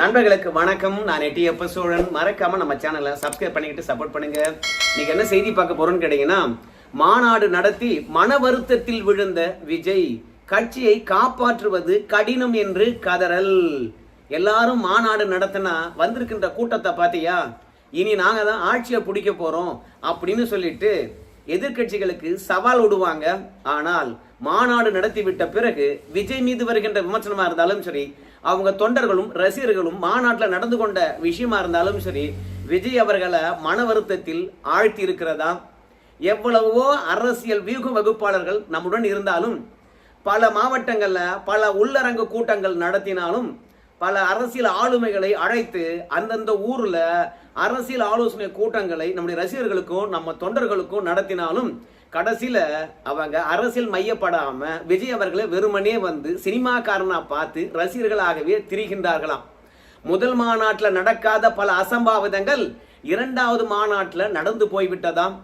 நண்பர்களுக்கு வணக்கம். நான் எட்டியப்ப சோழன். மறக்காம நம்ம சேனலை சப்ஸ்கிரைப் பண்ணிக்கிட்டு சப்போர்ட் பண்ணுங்க. நீங்க என்ன செய்தி பார்க்க போறோம்னு கேட்டீங்கன்னா மாநாடு நடத்தி மன வருத்தத்தில் விழுந்த விஜய் கட்சியை காப்பாற்றுவது கடினம் என்று கதறல். எல்லாரும் மாநாடு நடத்தினா வந்திருக்கின்ற கூட்டத்தை பார்த்தியா? இனி நாங்க தான் ஆட்சியை பிடிக்க போறோம் அப்படின்னு சொல்லிட்டு எதிர்க்கட்சிகளுக்கு சவால் விடுவாங்க. ஆனால் மாநாடு நடத்திவிட்ட பிறகு விஜய் மீது வருகின்ற விமர்சனமா இருந்தாலும் சரி அவங்க தொண்டர்களும் ரசிகர்களும் மாநாட்டில் நடந்து கொண்ட விஷயமா இருந்தாலும் சரி விஜய் அவர்களை மன வருத்தத்தில் ஆழ்த்தி இருக்கிறதா எவ்வளவோ அரசியல் வியூக வகுப்பாளர்கள் நம்முடன் இருந்தாலும் பல மாவட்டங்களில் பல உள்ளரங்கு கூட்டங்கள் நடத்தினாலும் பல அரசியல் ஆளுமைகளை அழைத்து அந்தந்த ஊரில் அரசியல் ஆலோசனை கூட்டங்களை நம்முடைய ரசிகர்களுக்கும் நம்ம தொண்டர்களுக்கும் நடத்தினாலும் கடைசியில் அவங்க அரசியல் மையப்படாம விஜய் அவர்களை வெறுமனே வந்து சினிமாக்காரனா பார்த்து ரசிகர்களாகவே திரிகின்றார்களாம். முதல் மாநாட்டில் நடக்காத பல அசம்பாவிதங்கள் இரண்டாவது மாநாட்டில் நடந்து போய்விட்டதாம்.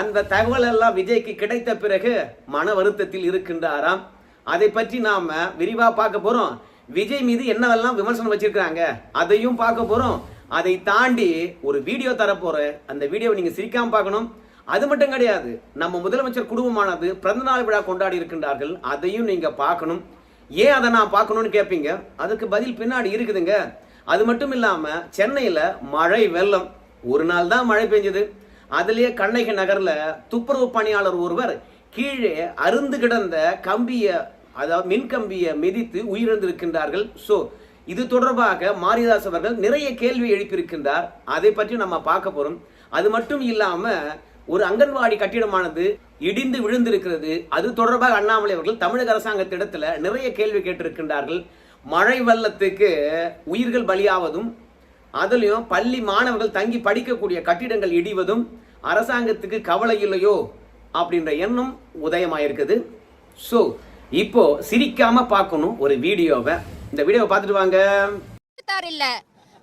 அந்த தகவல் எல்லாம் விஜய்க்கு கிடைத்த பிறகு மன வருத்தத்தில் இருக்கின்றாராம். அதை பற்றி நாம விரிவா பார்க்க போறோம். விஜய் மீது என்னவெல்லாம் விமர்சனம் வச்சிருக்காங்க அதையும் பார்க்க போறோம். அதை தாண்டி ஒரு வீடியோ தரப்போகிற அந்த வீடியோவை நீங்க சிரிக்காம பார்க்கணும். அது மட்டும் கிடையாது நம்ம முதலமைச்சர் குடும்பமானது பிறந்தநாள் விழா கொண்டாடி இருக்கின்றார்கள் அதையும் நீங்க பார்க்கணும். ஏன் அதை நான் பார்க்கணும்னு கேட்பீங்க அதுக்கு பதில் பின்னாடி இருக்குதுங்க. அது மட்டும் இல்லாம சென்னையில மழை வெள்ளம். ஒரு நாள் தான் மழை பெஞ்சது. அதுலேயே கண்ணகி நகர்ல துப்புரவு பணியாளர் ஒருவர் கீழே அருந்து கிடந்த கம்பிய அதாவது மின் கம்பியை மிதித்து உயிரிழந்திருக்கின்றார்கள். சோ இது தொடர்பாக மாரிதாஸ் அவர்கள் நிறைய கேள்வி எழுப்பியிருக்கின்றார். அதை பற்றி நம்ம பார்க்க போறோம். அது மட்டும் இல்லாமல் ஒரு அங்கன்வாடி கட்டிடமானது இடிந்து விழுந்திருக்கிறது. அது தொடர்பாக அண்ணாமலை அவர்கள் தமிழக அரசாங்கத்திடத்தில் நிறைய கேள்வி கேட்டிருக்கின்றார்கள். மழை வெள்ளத்துக்கு உயிர்கள் பலியாவதும் அதுலேயும் பள்ளி மாணவர்கள் தங்கி படிக்கக்கூடிய கட்டிடங்கள் இடிவதும் அரசாங்கத்துக்கு கவலை இல்லையோ அப்படின்ற எண்ணம் உதயமாயிருக்குது. ஸோ இப்போ சிரிக்காம பார்க்கணும் ஒரு வீடியோவை. இந்த வீடியோவை பார்த்துட்டு வாங்க.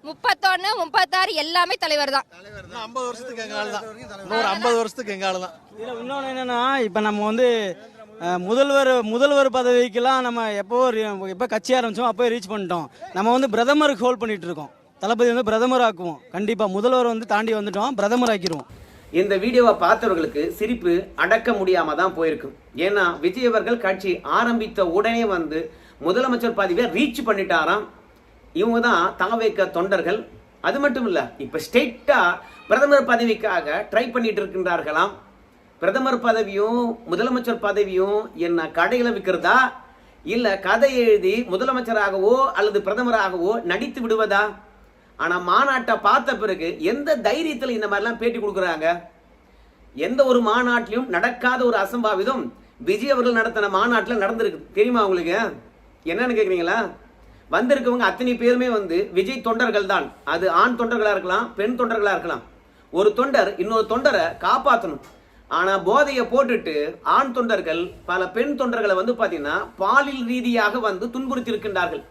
முப்பத்தொன்னு முப்பத்தாறு எல்லாமே தலைவர் தான். ஐம்பது வருஷத்துக்கு எங்க ஆளு தான். இன்னொரு ஐம்பது வருஷத்துக்கு எங்க ஆளு தான். இதில் இன்னொன்று என்னன்னா இப்போ நம்ம வந்து அஹ், முதல்வர் முதல்வர் பதவிக்கெல்லாம் நம்ம எப்போ எப்போ கட்சி ஆரம்பிச்சோம் அப்போ ரீச் பண்ணிட்டோம். நம்ம வந்து பிரதமருக்கு ஹோல்ட் பண்ணிட்டு இருக்கோம். தளபதி வந்து பிரதமர் ஆக்குவோம். கண்டிப்பாக முதல்வர் வந்து தாண்டி வந்துட்டோம் பிரதமர் ஆக்கிடுவோம். இந்த வீடியோவை பார்த்தவர்களுக்கு சிரிப்பு அடக்க முடியாம தான் போயிருக்கும். ஏன்னா விஜய் அவர்கள் கட்சி ஆரம்பித்த உடனே வந்து முதலமைச்சர் பதவியை ரீச் பண்ணிட்டாராம். இவங்க தான் தாவேக்க தொண்டர்கள். அது மட்டும் இல்லை இப்போ ஸ்டேட்டாக பிரதமர் பதவிக்காக ட்ரை பண்ணிட்டு இருக்கின்றார்களாம். பிரதமர் பதவியும் முதலமைச்சர் பதவியும் என்ன கடையில் விற்கிறதா இல்லை கதை எழுதி முதலமைச்சராகவோ அல்லது பிரதமராகவோ நடித்து விடுவதா? ஆனால் மாநாட்டை பார்த்த பிறகு எந்த தைரியத்தில் இந்த மாதிரிலாம் பேட்டி கொடுக்குறாங்க? எந்த ஒரு மாநாட்டிலும் நடக்காத ஒரு அசம்பாவிதம். விஜய் அவர்கள் நடத்தின மாநாட்டில் நடந்திருக்கு. தெரியுமா உங்களுக்கு? என்னன்னு கேட்குறீங்களா வந்திருக்கவங்க அத்தனை பேருமே வந்து விஜய் தொண்டர்கள் தான் அது ஆண் தொண்டர்களாக இருக்கலாம் பெண் தொண்டர்களாக இருக்கலாம். ஒரு தொண்டர் இன்னொரு தொண்டரை காப்பாற்றணும் ஆனால் போதையை போட்டுட்டு ஆண் தொண்டர்கள் பல பெண் தொண்டர்களை வந்து பார்த்தீங்கன்னா பாலியல் ரீதியாக வந்து துன்புறுத்தியிருக்கின்றார்கள்.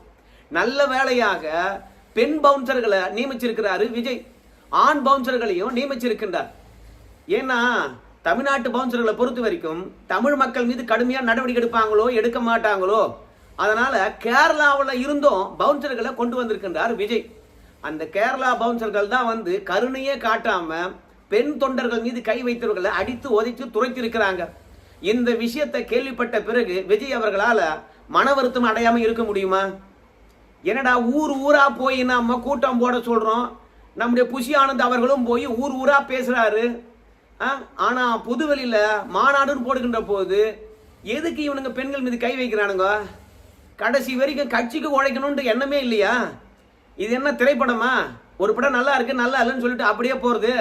நல்ல வேலையாக பெண் பவுன்சர்களை நியமிச்சிருக்கிறாரு விஜய். ஆண் பவுன்சர்களையும் நியமிச்சிருக்கின்றார். ஏன்னா தமிழ்நாட்டு பவுன்சர்களை பொறுத்த வரைக்கும் தமிழ் மக்கள் மீது கடுமையாக நடவடிக்கை எடுப்பாங்களோ எடுக்க மாட்டாங்களோ? அதனால கேரளாவில் இருந்தும் பவுன்சர்களை கொண்டு வந்திருக்கின்றார் விஜய். அந்த கேரளா பவுன்சர்கள் தான் வந்து கருணையே காட்டாம பெண் தொண்டர்கள் மீது கை வைத்தவர்களை அடித்து உதைத்து துரைத்திருக்கிறாங்க இந்த விஷயத்தை கேள்விப்பட்ட பிறகு விஜய் அவர்களால் மன வருத்தம் அடையாம இருக்க முடியுமா? என்னடா ஊர் ஊரா போய் நம்ம கூட்டம் போட சொல்றோம்? நம்முடைய புஷி ஆனந்த் அவர்களும் போய் ஊர் ஊரா பேசுறாரு. ஆனால் ஆனா புதுவெளியில மாநாடுன்னு போடுகின்ற போது எதுக்கு இவனுங்க பெண்கள் மீது கை வைக்கிறானுங்க? கடைசி வரைக்கும் கட்சிக்கு உழைக்கணும்ன்ற எண்ணமே இல்லையா? இது என்ன திரைப்படமா? ஒரு படம் நல்லா இருக்கு நல்லா இல்லைன்னு சொல்லிட்டு அப்படியே போகிறது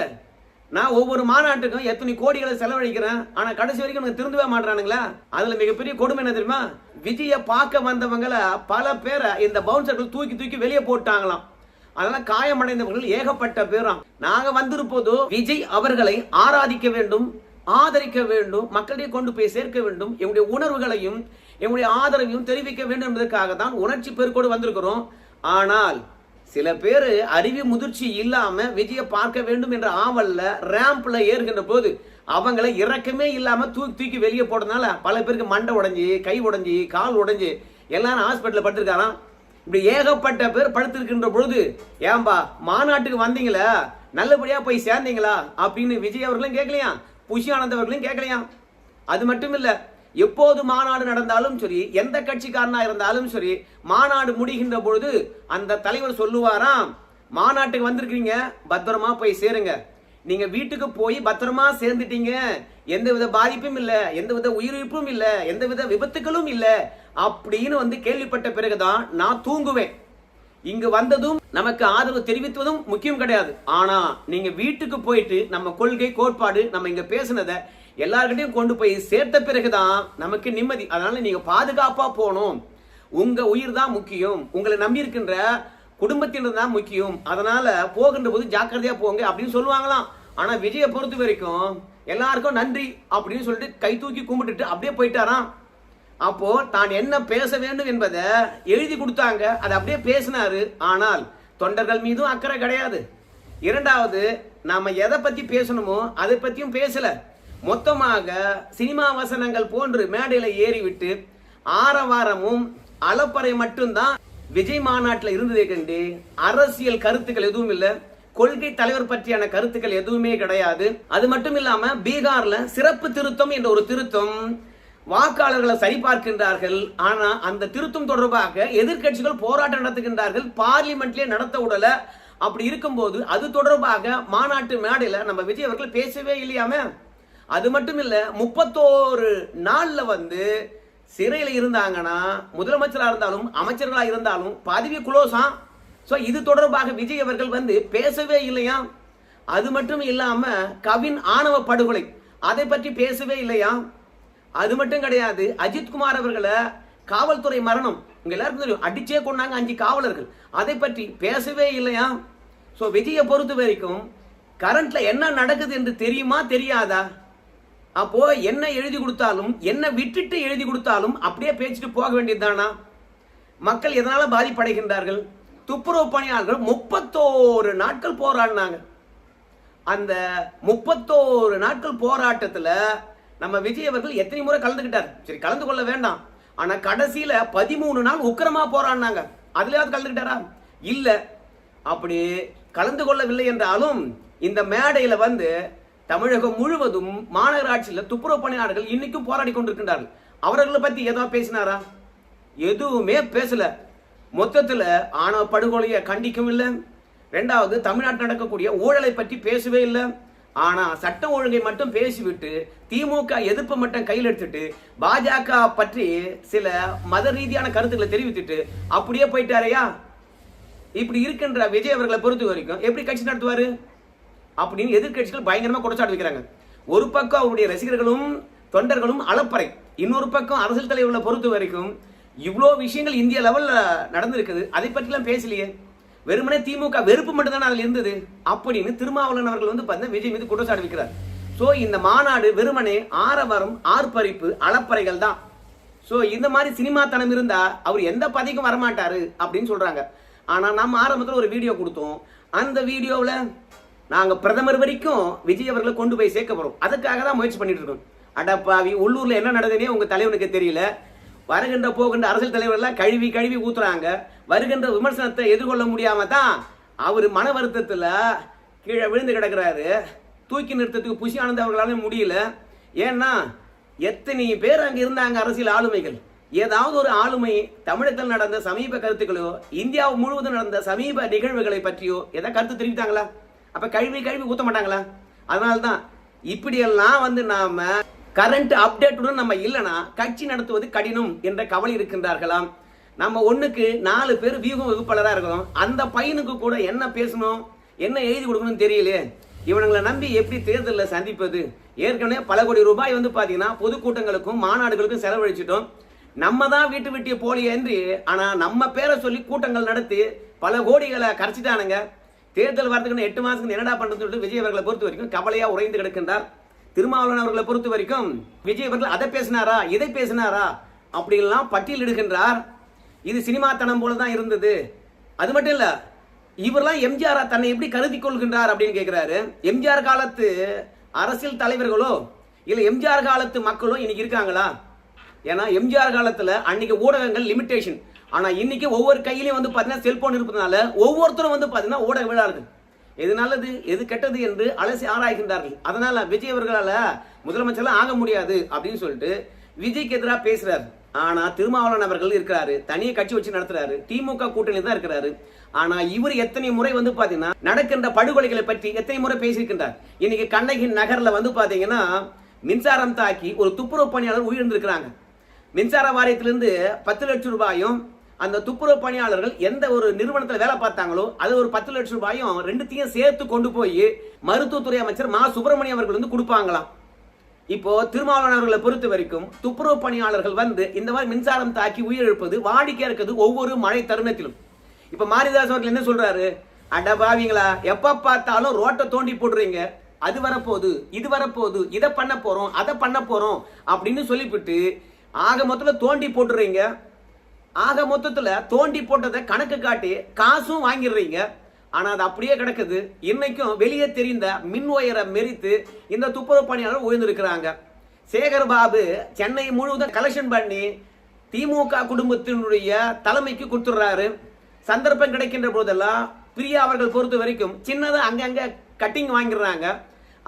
நான் ஒவ்வொரு மாநாட்டுக்கும் எத்தனை கோடிகளை செலவழிக்கிறேன் ஆனால் கடைசி வரைக்கும் எனக்கு திருந்தவே மாட்டானுங்களா அதில் மிகப்பெரிய கொடுமை என்ன தெரியுமா? விஜயை பார்க்க வந்தவங்கள பல பேரை இந்த பவுன்சர்கள் தூக்கி தூக்கி வெளியே போட்டாங்களாம். அதனால காயமடைந்தவர்கள் ஏகப்பட்ட பேராம். நாங்க வந்திருப்போது விஜய் அவர்களை ஆராதிக்க வேண்டும் ஆதரிக்க வேண்டும் மக்களிடையே கொண்டு போய் சேர்க்க வேண்டும். எங்களுடைய உணர்வுகளையும் எங்களுடைய ஆதரவையும் தெரிவிக்க வேண்டும் என்பதற்காக தான் உணர்ச்சி பெருக்கோடு வந்திருக்கிறோம். ஆனால் சில பேர் அறிவு முதிர்ச்சி இல்லாம விஜயை பார்க்க வேண்டும் என்ற ஆவல்ல ரேம்ப்ல ஏறுகின்ற போது அவங்களை இறக்கமே இல்லாம தூக்கி தூக்கி வெளியே போட்டதுனால பல பேருக்கு மண்டை உடஞ்சி கை உடஞ்சி கால் உடஞ்சி எல்லாரும் ஹாஸ்பிட்டலில் படுத்திருக்காராம். இப்படி ஏகப்பட்ட பேர் படுத்திருக்கின்ற பொழுது ஏன்பா மாநாட்டுக்கு வந்தீங்களா? நல்லபடியா போய் சேர்ந்தீங்களா? அப்படின்னு விஜய் அவர்களும் கேட்கலையா புஷி ஆனந்த் அவர்களும் கேட்கலையா அது மட்டும் இல்லை எப்போது மாநாடு நடந்தாலும் சரி எந்த கட்சிக்காரனா இருந்தாலும் சரி மாநாடு முடிகின்ற பொழுது அந்த தலைவர் சொல்லுவாராம் மாநாட்டுக்கு வந்திருக்கீங்க பத்திரமா போய் சேருங்க. நீங்க வீட்டுக்கு போய் பத்திரமா சேர்ந்துட்டீங்க. எந்த வித பாதிப்பும் இல்ல எந்த வித உயிரிழப்பும் இல்ல எந்த வித விபத்துகளும் இல்ல. அப்படின்னு வந்து கேள்விப்பட்ட பிறகுதான் நான் தூங்குவேன். இங்கு வந்ததும் நமக்கு ஆதரவு தெரிவித்துவதும் முக்கியம் கிடையாது. ஆனா நீங்க வீட்டுக்கு போயிட்டு நம்ம கொள்கை கோட்பாடு நம்ம இங்க பேசுனதை எல்லார்கிட்டையும் கொண்டு போய் சேர்த்த பிறகுதான் நமக்கு நிம்மதி. அதனால நீங்க பாதுகாப்பா போகணும். உங்க உயிர் தான் முக்கியம். உங்களை நம்பி இருக்கின்ற குடும்பத்தினர் தான் முக்கியம். அதனால போகின்ற போது ஜாக்கிரதையா போங்க அப்படின்னு சொல்லுவாங்களாம். ஆனா விஜயை பொறுத்த வரைக்கும் எல்லாருக்கும் நன்றி அப்படின்னு சொல்லிட்டு கை தூக்கி கும்பிட்டுட்டு அப்படியே போயிட்டாராம். அப்போ தான் என்ன பேச வேண்டும் என்பதை எழுதி கொடுத்தாங்க. அதை அப்படியே பேசினாரு. ஆனால் தொண்டர்கள் மீதும் அக்கறை கிடையாது. இரண்டாவது நாம எதை பத்தி பேசணுமோ அதை பத்தியும் பேசல. மொத்தமாக சினிமா வசனங்கள் போன்று மேடையில் ஏறிவிட்டு ஆரவாரமும் அலப்பறை மட்டும்தான் விஜய் மாநாட்டில் இருந்ததை கண்டு அரசியல் கருத்துக்கள் எதுவும் இல்லை. கொள்கை தலைவர் பற்றியான கருத்துக்கள் எதுவுமே கிடையாது. அது மட்டும் இல்லாம பீகார்ல சிறப்பு திருத்தம் என்ற ஒரு திருத்தம் வாக்காளர்களை சரிபார்க்கின்றார்கள். ஆனா அந்த திருத்தம் தொடர்பாக எதிர்க்கட்சிகள் போராட்டம் நடத்துகின்றார்கள். பார்லிமெண்ட்லயே நடத்த விடல அப்படி இருக்கும்போது அது தொடர்பாக மாநாட்டு மேடையில நம்ம விஜய் அவர்கள் பேசவே இல்லையாம. அது மட்டும் இல்லை முப்பத்தோரு நாளில் வந்து சிறையில் இருந்தாங்கன்னா முதலமைச்சராக இருந்தாலும் அமைச்சர்களாக இருந்தாலும் பதவி குலோசம். ஸோ இது தொடர்பாக விஜய் அவர்கள் வந்து பேசவே இல்லையா? அது மட்டும் இல்லாமல் கவின் ஆணவ படுகொலை. அதை பற்றி பேசவே இல்லையா? அது மட்டும் கிடையாது அஜித்குமார் அவர்களை காவல்துறை மரணம். உங்க எல்லாருக்கும் தெரியும் அடிச்சே கொண்டாங்க அஞ்சு காவலர்கள். அதை பற்றி பேசவே இல்லையா? ஸோ விஜயை பொறுத்த வரைக்கும் கரண்ட்ல என்ன நடக்குது என்று தெரியுமா தெரியாதா? அப்போ என்ன எழுதி கொடுத்தாலும் என்ன விட்டுட்டு எழுதி கொடுத்தாலும் அப்படியே பேச்சுட்டு போக வேண்டியதுதானா? மக்கள் எதனால பாதிப்படைகின்றார்கள்? துப்புரவு பணியாளர்கள் முப்பத்தோரு நாட்கள் போராடினாங்க. அந்த முப்பத்தோரு நாட்கள் போராட்டத்தில் நம்ம விஜய் அவர்கள் எத்தனை முறை கலந்துக்கிட்டார்? சரி கலந்து கொள்ள வேண்டாம். ஆனால் கடைசியில் பதிமூணு நாள் உக்கிரமாக போராடினாங்க. அதுலேயாவது கலந்துக்கிட்டாரா? இல்லை. அப்படி கலந்து கொள்ளவில்லை என்றாலும் இந்த மேடையில் வந்து தமிழகம் முழுவதும் மாநகராட்சியில் துப்புரவு பணியாளர்கள் இன்னைக்கும் போராடி கொண்டிருக்கின்றார்கள். அவர்களை பத்தி ஏதாவது பேசினாரா? எதுவுமே பேசல. மொத்தத்தில் ஆணவ படுகொலையை கண்டிக்கவும் இல்லை. ரெண்டாவது தமிழ்நாட்டில் நடக்கக்கூடிய ஊழலை பற்றி பேசவே இல்லை. ஆனால் சட்டம் ஒழுங்கை மட்டும் பேசிவிட்டு திமுக எதிர்ப்பு மட்டும் கையில் எடுத்துட்டு பாஜக பற்றி சில மத ரீதியான கருத்துக்களை தெரிவித்துட்டு அப்படியே போயிட்டாரையா? இப்படி இருக்கின்ற விஜய் அவர்களை பொறுத்த வரைக்கும் எப்படி கட்சி நடத்துவாரு? அப்படின்னு எதிர்கட்சிகள் பயங்கரமாக குடச்சாட்டு வைக்கிறாங்க. ஒரு பக்கம் அவருடைய ரசிகர்களும் தொண்டர்களும் அளப்பறை. இன்னொரு பக்கம் அரசியல் தலைவர்களை பொறுத்த வரைக்கும் இவ்வளோ விஷயங்கள் இந்திய லெவலில் நடந்திருக்குது. அதை பற்றிலாம் பேசலையே. வெறுமனே திமுக வெறுப்பு மட்டும்தானே அதில் இருந்தது? அப்படின்னு திருமாவளவன் அவர்கள் வந்து பார்த்தீங்கன்னா விஜய் மீது குற்றச்சாட்டு வைக்கிறார். ஸோ இந்த மாநாடு வெறுமனே ஆரவாரம் ஆர்ப்பரிப்பு அளப்பறைகள் தான். ஸோ இந்த மாதிரி சினிமாத்தனம் இருந்தால் அவர் எந்த பதவிக்கும் வரமாட்டார் அப்படின்னு சொல்கிறாங்க ஆனால் நம்ம ஆரம்பத்தில் ஒரு வீடியோ கொடுத்தோம். அந்த வீடியோவில் நாங்கள் பிரதமர் வரைக்கும் விஜய் அவர்களை கொண்டு போய் சேர்க்க போகிறோம் அதுக்காக தான் முயற்சி பண்ணிட்டு இருக்கோம். அடப்பாவி உள்ளூரில் என்ன நடக்குதுன்னே உங்கள் தலைவனுக்கு தெரியல. வருகின்ற போகின்ற அரசியல் தலைவர்கள்லாம் கழுவி கழுவி ஊத்துறாங்க. வருகின்ற விமர்சனத்தை எதிர்கொள்ள முடியாம தான் அவர் மன வருத்தத்தில் கீழே விழுந்து கிடக்கிறாரு. தூக்கி நிறுத்தத்துக்கு புஷி ஆனந்த் அவர்களால முடியல. ஏன்னா எத்தனை பேர் அங்கே இருந்தாங்க அரசியல் ஆளுமைகள்? ஏதாவது ஒரு ஆளுமை தமிழகத்தில் நடந்த சமீப கருத்துக்களையோ இந்தியா முழுவதும் நடந்த சமீப நிகழ்வுகளை பற்றியோ ஏதாவது கருத்து தெரிவித்தாங்களா? அப்போ கழுவி கழுவி ஊற்ற மாட்டாங்களா? அதனால தான் இப்படியெல்லாம் வந்து நாம கரண்ட் அப்டேட்டுடன் நம்ம இல்லைனா கட்சி நடத்துவது கடினம் என்ற கவலை இருக்கின்றார்களாம். நம்ம ஒன்றுக்கு நாலு பேர் வியூகம் வகுப்பாளராக இருக்கிறோம் அந்த பையனுக்கு கூட என்ன பேசணும் என்ன எழுதி கொடுக்கணும்னு தெரியலையே. இவனுங்களை நம்பி எப்படி தேர்தலில் சந்திப்பது? ஏற்கனவே பல கோடி ரூபாய் வந்து பார்த்தீங்கன்னா பொதுக்கூட்டங்களுக்கும் மாநாடுகளுக்கும் செலவழிச்சிட்டோம். நம்ம தான் வீட்டு விட்டிய போலியே என்று ஆனால் நம்ம பேரை சொல்லி கூட்டங்கள் நடத்தி பல கோடிகளை கரைச்சிட்டானுங்க. தேர்தல் வரதுக்கு எட்டு மாசத்துக்கு என்னடா பண்றது சொல்லிட்டு விஜய் அவர்களை பொறுத்த வரைக்கும் கவலையா உறைந்து கிடக்கின்றார். திருமாவளவன் அவர்களை பொறுத்த வரைக்கும் விஜய் அவர்கள் அதை பேசினாரா இதை பேசினாரா அப்படிலாம் பட்டியலிடுகின்றார். இது சினிமாத்தனம் போல தான் இருந்தது. அது மட்டும் இல்ல இவரெல்லாம் எம்ஜிஆர் தன்னை எப்படி கருதி கொள்கின்றார் அப்படின்னு கேட்கிறாரு எம்ஜிஆர் காலத்து அரசியல் தலைவர்களோ இல்ல எம்ஜிஆர் காலத்து மக்களோ இன்னைக்கு இருக்காங்களா? ஏன்னா எம்ஜிஆர் காலத்துல அன்னைக்கு ஊடகங்கள் லிமிட்டேஷன் ஆனா இன்னைக்கு ஒவ்வொரு கையிலையும் வந்து பாத்தீங்கன்னா செல்போன் இருப்பதனால ஒவ்வொருத்தரும் வந்து பாத்தீங்கன்னா ஊடகவியலாளர்கள் எது நல்லது எது கெட்டது என்று அலசி ஆராய்கின்றார்கள். அதனால விஜய் அவர்களால முதலமைச்சர்லாம் ஆக முடியாது அப்படின்னு சொல்லிட்டு விஜய்க்கு எதிராக பேசுறாரு. ஆனா திருமாவளவன் அவர்கள் இருக்கிறாரு தனிய கட்சி வச்சு நடத்துறாரு திமுக கூட்டணி தான் இருக்கிறாரு. ஆனா இவர் எத்தனை முறை வந்து பாத்தீங்கன்னா நடக்கின்ற படுகொலைகளை பற்றி எத்தனை முறை பேசியிருக்கின்றார். இன்னைக்கு கண்ணகி நகர்ல வந்து பாத்தீங்கன்னா மின்சாரம் தாக்கி ஒரு துப்புரவு பணியாளர் உயிரிழந்திருக்கிறாங்க. மின்சார வாரியத்திலிருந்து பத்து லட்சம் ரூபாயும் அந்த துப்புரவு பணியாளர்கள் எந்த ஒரு நிறுவனத்தில் வேலை பார்த்தாங்களோ அது ஒரு பத்து லட்சம் ரூபாயும் ரெண்டுத்தையும் சேர்த்து கொண்டு போய் மருத்துவத்துறை அமைச்சர் மா. சுப்பிரமணியம் அவர்கள் வந்து கொடுப்பாங்களாம். இப்போ திருமாவளவன் அவர்களை பொறுத்த வரைக்கும் துப்புரவு பணியாளர்கள் வந்து இந்த மாதிரி மின்சாரம் தாக்கி உயிரிழப்பது வாடிக்கையா இருக்கிறது ஒவ்வொரு மழை தருணத்திலும். இப்ப மாரிதாஸ் அவர்கள் என்ன சொல்றாரு? அட பாவிங்களா எப்ப பார்த்தாலும் ரோட்டை தோண்டி போடுறீங்க. அது வரப்போகுது இது வரப்போகுது இதை பண்ண போறோம் அதை பண்ண போறோம் அப்படின்னு சொல்லிவிட்டு ஆக மொத்தத்தில் தோண்டி போட்டுறீங்க. ஆக மொத்தத்தில் தோண்டி போட்டதை கணக்கு காட்டி காசும் வாங்கிடுறீங்க. ஆனால் அது அப்படியே கிடக்குது. இன்னைக்கும் வெளியே தெரிந்த மின் ஒயரை மெரித்து இந்த துப்புரவு பணியாளர் உயர்ந்திருக்கிறாங்க. சேகர் பாபு சென்னை முழுவதும் கலெக்ஷன் பண்ணி திமுக குடும்பத்தினுடைய தலைமைக்கு கொடுத்துடுறாரு. சந்தர்ப்பம் கிடைக்கின்ற போதெல்லாம் பிரியா அவர்கள் பொறுத்த வரைக்கும் சின்னதாக அங்கங்கே கட்டிங் வாங்கிடுறாங்க.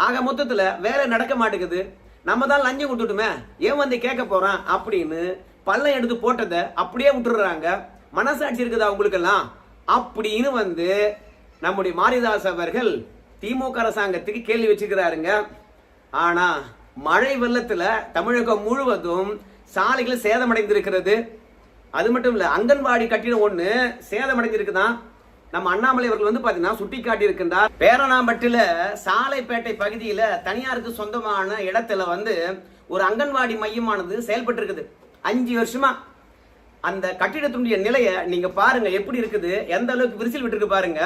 ஆக மொத்தத்தில் வேலை நடக்க மாட்டேங்குது. நம்ம தான் லஞ்சம் கொடுத்துட்டுமே ஏன் வந்து கேட்க போகிறான் அப்படின்னு பள்ளம் எடுத்து போட்டதை அப்படியே விட்டுடுறாங்க மனசாட்சி இருக்குதா அவங்களுக்கெல்லாம் அப்படின்னு வந்து நம்முடைய மாரிதாஸ் அவர்கள் திமுக அரசாங்கத்துக்கு கேள்வி வச்சுக்கிறாருங்க ஆனா மழை வெள்ளத்துல தமிழகம் முழுவதும் சாலைகள் சேதமடைந்திருக்கிறது. அது மட்டும் இல்லை அங்கன்வாடி கட்டிடம் ஒண்ணு சேதமடைஞ்சிருக்குதான் நம்ம அண்ணாமலை அவர்கள் வந்து பாத்தீங்கன்னா சுட்டி காட்டியிருக்கின்றார் பேரணாம்பட்டில சாலைப்பேட்டை பகுதியில தனியாருக்கு சொந்தமான இடத்துல வந்து ஒரு அங்கன்வாடி மையமானது செயல்பட்டு இருக்குது அஞ்சு வருஷமா அந்த கட்டிடத்தினுடைய நிலையை நீங்க பாருங்க எப்படி இருக்குது எந்த அளவுக்கு விரிசல் விட்டுருக்கு பாருங்க.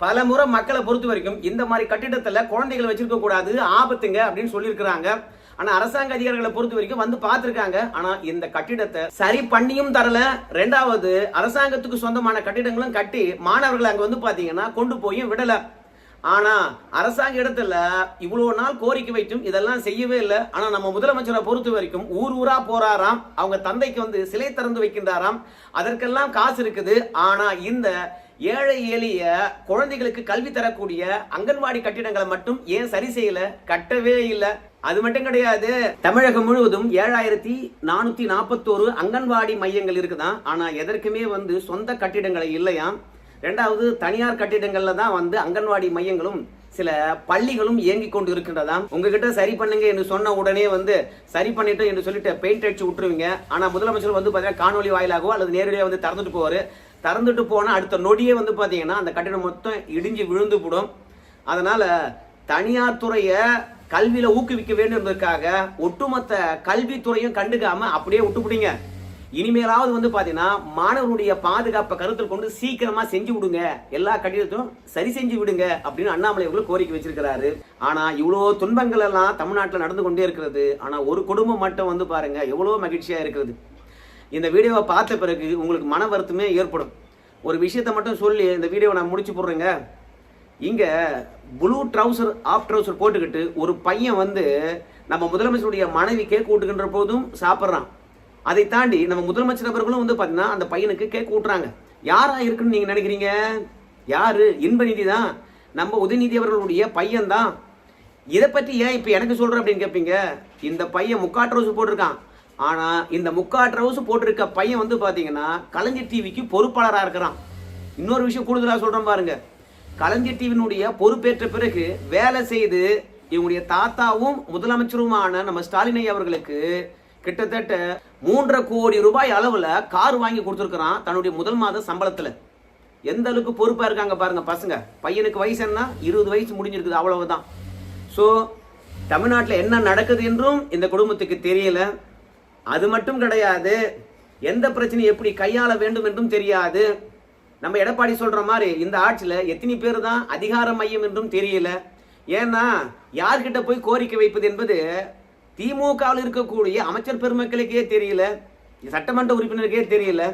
பல முறை மக்களை பொறுத்த வரைக்கும் இந்த மாதிரி கட்டிடத்துல குழந்தைகள் வச்சிருக்க கூடாது ஆபத்துங்க அப்படின்னு சொல்லியிருக்கிறாங்க. ஆனா அரசாங்க அதிகாரிகளை பொறுத்த வரைக்கும் வந்து பார்த்துருக்காங்க. ஆனா இந்த கட்டிடத்தை சரி பண்ணியும் தரல. ரெண்டாவது அரசாங்கத்துக்கு சொந்தமான கட்டிடங்களும் கட்டி மாணவர்கள் அங்க வந்து பாத்தீங்கன்னா கொண்டு போயும் விடல. ஆனா அரசாங்க இடத்துல இவ்வளவு நாள் கோரிக்கை வைத்தும் இதெல்லாம் செய்யவே இல்லை. ஆனா நம்ம முதலமைச்சரை பொறுத்த வரைக்கும் ஊர் ஊரா போறாராம் அவங்க தந்தைக்கு வந்து சிலை திறந்து வைக்கின்றாராம். அதற்கெல்லாம் காசு இருக்குது. ஆனா இந்த ஏழை எளிய குழந்தைகளுக்கு கல்வி தரக்கூடிய அங்கன்வாடி கட்டிடங்களை மட்டும் ஏன் சரி செய்யல? கட்டவே இல்லை. அது மட்டும் கிடையாது. தமிழகம் முழுவதும் ஏழாயிரத்தி நானூத்தி நாற்பத்தோரு அங்கன்வாடி மையங்கள் இருக்குதான். ஆனா எதற்குமே வந்து சொந்த கட்டிடங்களை இல்லையாம். ரெண்டாவது தனியார் கட்டிடங்கள்ல தான் வந்து அங்கன்வாடி மையங்களும் சில பள்ளிகளும் இயங்கி கொண்டு இருக்கின்றதாம் உங்ககிட்ட சரி பண்ணுங்க என்று சொன்ன உடனே வந்து சரி பண்ணிட்டு என்று சொல்லிட்டு பெயிண்ட் அடிச்சு விட்டுருவீங்க. ஆனா முதலமைச்சர் வந்து பாத்தீங்கன்னா காணொலி வாயிலாகவோ அல்லது நேரடியாக வந்து திறந்துட்டு போவாரு. திறந்துட்டு போனா அடுத்த நொடியே வந்து பாத்தீங்கன்னா அந்த கட்டிடம் மொத்தம் இடிஞ்சு விழுந்து விடும் அதனால தனியார் துறைய கல்வியில ஊக்குவிக்க வேண்டும் என்பதற்காக ஒட்டுமொத்த கல்வித்துறையும் கண்டுக்காம அப்படியே விட்டுப்பிடிங்க. இனிமேலாவது வந்து பாத்தீங்கன்னா மாணவருடைய பாதுகாப்பை கருத்தில் கொண்டு சீக்கிரமா செஞ்சு விடுங்க. எல்லா கட்டிடத்தையும் சரி செஞ்சு விடுங்க அப்படின்னு அண்ணாமலை அவர்கள் கோரிக்கை வச்சிருக்கிறாரு. ஆனா இவ்வளோ துன்பங்கள் எல்லாம் தமிழ்நாட்டில் நடந்து கொண்டே இருக்கிறது. ஆனா ஒரு குடும்பம் மட்டும் வந்து பாருங்க எவ்வளவு மகிழ்ச்சியா இருக்கிறது இந்த வீடியோவை பார்த்த பிறகு உங்களுக்கு மன வருத்தமே ஏற்படும். ஒரு விஷயத்தை மட்டும் சொல்லி இந்த வீடியோவை நான் முடிச்சு போடுறேங்க. இங்கே ப்ளூ ட்ரௌசர் ஆஃப் ட்ரௌசர் போட்டுக்கிட்டு ஒரு பையன் வந்து நம்ம முதலமைச்சருடைய மனைவி கேக் ஊட்டுகின்ற போதும் சாப்பிட்றான். அதை தாண்டி நம்ம முதலமைச்சர் அவர்களும் வந்து பார்த்தீங்கன்னா அந்த பையனுக்கு கேக் ஊட்டுறாங்க. யாரா இருக்குன்னு நீங்க நினைக்கிறீங்க? யாரு? இன்பநிதி தான். நம்ம உதயநிதி அவர்களுடைய பையன் தான். இதை பற்றி ஏன் இப்போ எனக்கு சொல்ற அப்படின்னு கேட்பீங்க இந்த பையன் முக்கா ரோஸ் போட்டிருக்கான். ஆனால் இந்த முக்கா ரோஸ் போட்டிருக்க பையன் வந்து பார்த்தீங்கன்னா கலைஞர் டிவிக்கு பொறுப்பாளராக இருக்கிறான். இன்னொரு விஷயம் கூடுதலாக சொல்கிறேன் பாருங்க. கலைஞர் டிவியினுடைய பொறுப்பேற்ற பிறகு வேலை செய்து இவங்களுடைய தாத்தாவும் முதலமைச்சருமான நம்ம ஸ்டாலினை அவர்களுக்கு கிட்டத்தட்ட மூன்றரை கோடி ரூபாய் அளவில் கார் வாங்கி கொடுத்துருக்குறான் தன்னுடைய முதல் மாத சம்பளத்தில். எந்த அளவுக்கு பொறுப்பாக இருக்காங்க பாருங்கள் பசங்க. பையனுக்கு வயசு என்ன? இருபது வயசு முடிஞ்சிருக்குது அவ்வளவுதான். ஸோ தமிழ்நாட்டில் என்ன நடக்குது என்றும் இந்த குடும்பத்துக்கு தெரியல. அது மட்டும் கிடையாது எந்த பிரச்சனையை எப்படி கையாள வேண்டும் என்றும் தெரியாது. நம்ம எடப்பாடி சொல்கிற மாதிரி இந்த ஆட்சியில் எத்தனை பேர் தான் அதிகார மையம் என்றும் தெரியல. ஏன்னா யார்கிட்ட போய் கோரிக்கை வைப்பது என்பது திமுகவில் இருக்கக்கூடிய அமைச்சர் பெருமக்களுக்கே தெரியல சட்டமன்ற உறுப்பினருக்கே தெரியல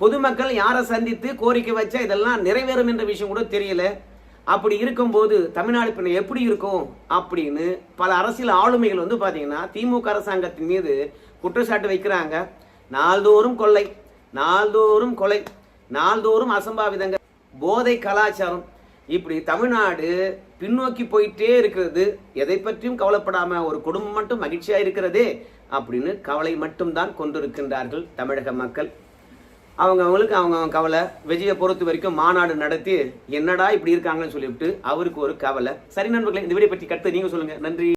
பொதுமக்கள் யாரை சந்தித்து கோரிக்கை வச்சா இதெல்லாம் நிறைவேறும் என்ற விஷயம் கூட தெரியல. அப்படி இருக்கும்போது தமிழ்நாடு பின்ன எப்படி இருக்கும் அப்படின்னு பல அரசியல் ஆளுமைகள் வந்து பார்த்தீங்கன்னா திமுக அரசாங்கத்தின் மீது குற்றச்சாட்டு வைக்கிறாங்க. நாள்தோறும் கொள்ளை நாள்தோறும் கொலை நாள்தோறும் அசம்பாவிதங்கள் போதை கலாச்சாரம். இப்படி தமிழ்நாடு பின்னோக்கி போயிட்டே இருக்கிறது. எதை பற்றியும் கவலைப்படாம ஒரு குடும்பம் மட்டும் மகிழ்ச்சியா இருக்கிறதே அப்படின்னு கவலை மட்டும்தான் கொண்டிருக்கின்றார்கள் தமிழக மக்கள். அவங்க அவங்களுக்கு அவங்க கவலை விஜயை பொறுத்த வரைக்கும் மாநாடு நடத்தி என்னடா இப்படி இருக்காங்கன்னு சொல்லிவிட்டு அவருக்கு ஒரு கவலை. சரி நண்பர்களே இந்த வீடியோ பற்றி கருத்து நீங்க சொல்லுங்க. நன்றி.